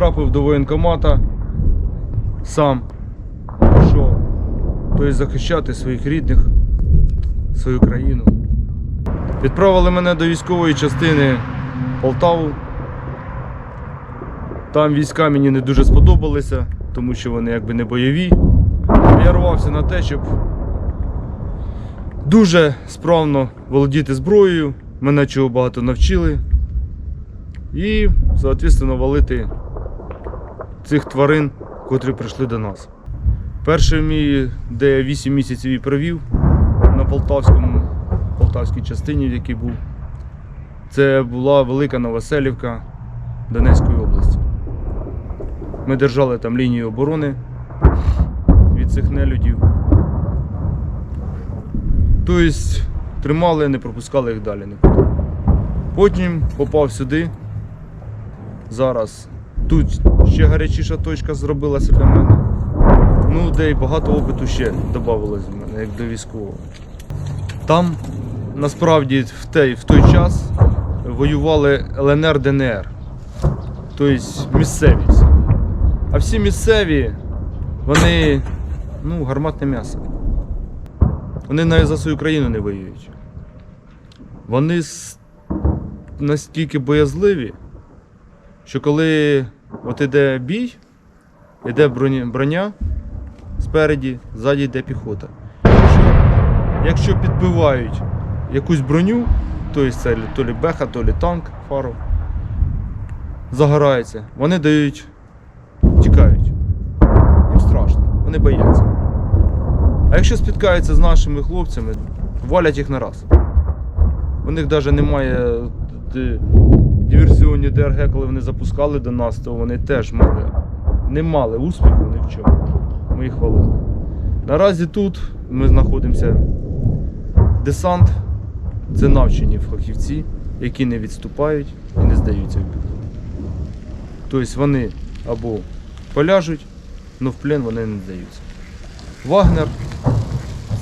потрапив до воєнкомата сам пішов. Тобто захищати своїх рідних, свою країну. Відправили мене до військової частини Полтаву. Там війська мені не дуже сподобалися, тому що вони якби не бойові. Я рвався на те, щоб дуже справно володіти зброєю. Мене чого багато навчили. І, соответственно, валити цих тварин, котрі прийшли до нас. Перший мій, де я 8 місяців і провів на Полтавському, Полтавській частині, в якій був, це була велика Новоселівка Донецької області. Ми держали там лінію оборони від цих нелюдів. Тобто тримали, не пропускали їх далі. Потім попав сюди. Зараз тут ще гарячіша точка зробилася для мене. Ну, де й багато опиту ще додавалось в мене, як до військового. Там насправді в той, в той час воювали ЛНР ДНР. Тобто місцеві всі. А всі місцеві, вони ну, гарматне м'ясо. Вони навіть за свою країну не воюють. Вони настільки боязливі, що коли от іде бій, іде броня, спереді, ззаді йде піхота. Якщо, підбивають якусь броню, то це то лі беха, то лі танк, фару, загорається, вони дають, тікають. Їм страшно, вони бояться. А якщо спіткаються з нашими хлопцями, валять їх на раз. У них навіть немає д- диверсіонні ДРГ, коли вони запускали до нас, то вони теж мали, не мали успіху ні в чому. Ми їх валили. Наразі тут ми знаходимося. Десант це навчені фахівці, які не відступають і не здаються в. Тобто вони або поляжуть, але в плен вони не здаються. Вагнер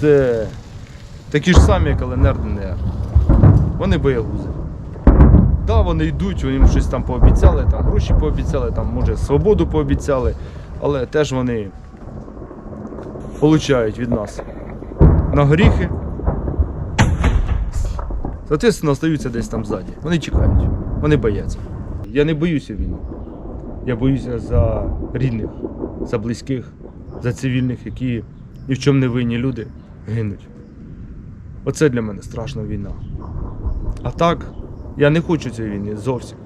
це такі ж самі, як ЛНР ДНР. Вони боягузи. Да, вони йдуть, вони їм щось там пообіцяли, там гроші пообіцяли, там, може свободу пообіцяли, але теж вони получають від нас на горіхи. Соответственно, остаються десь там ззаді. Вони чекають, вони бояться. Я не боюся війни. Я боюся за рідних, за близьких, за цивільних, які ні в чому не винні люди гинуть. Оце для мене страшна війна. А так, я не хочу цієї війни зовсім.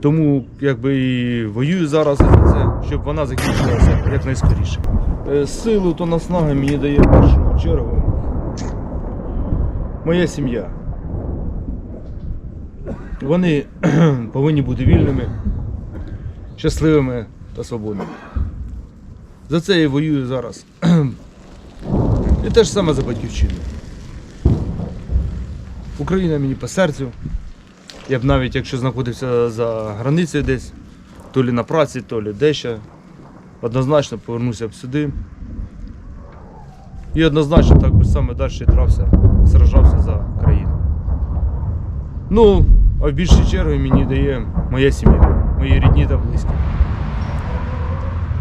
Тому якби і воюю зараз за це, щоб вона закінчилася якнайскоріше. Е, Силу та наснаги мені дає в першу чергу моя сім'я. Вони повинні бути вільними, щасливими та свободними. За це я воюю зараз. І те ж саме за батьківщину. Україна мені по серцю. Я б навіть якщо знаходився за границею десь, то лі на праці, то лі дещо, однозначно повернуся б сюди. І однозначно так би саме далі трався, сражався за країну. Ну, а в більшій черзі мені дає моя сім'я, мої рідні та близькі,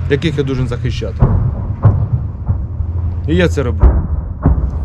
яких я должен захищати. І я це роблю.